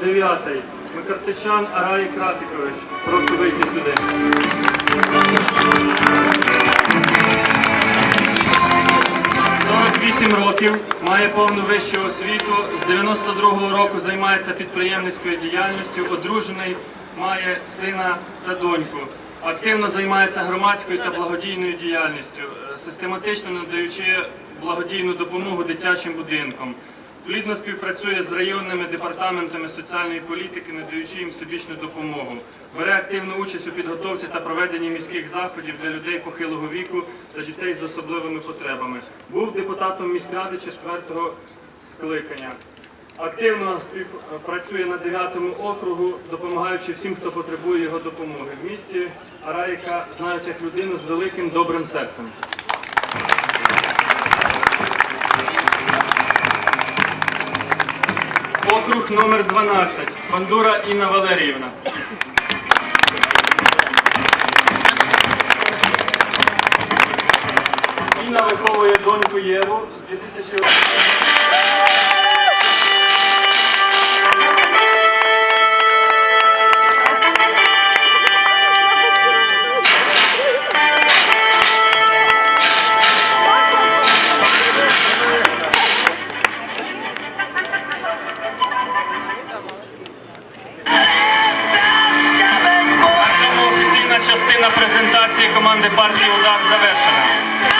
дев'ятий. Микартичан Арай Крафікович. Прошу вийти сюди. «48 вісім років, має повну вищу освіту. З 92-го року займається підприємницькою діяльністю, одружений, має сина та доньку. Активно займається громадською та благодійною діяльністю, е, систематично надаючи благодійну допомогу дитячим будинкам. Плідно співпрацює з районними департаментами соціальної політики, надаючи їм всебічну допомогу. Бере активну участь у підготовці та проведенні міських заходів для людей похилого віку та дітей з особливими потребами. Був депутатом міськради 4-го скликання. Активно співпрацює на 9-му округу, допомагаючи всім, хто потребує його допомоги. В місті Араїка знають як людину з великим добрим серцем. Округ номер 12. Бандура Інна Валеріївна. Інна виховує доньку Єву з 2000 На команди партії Удар завершена.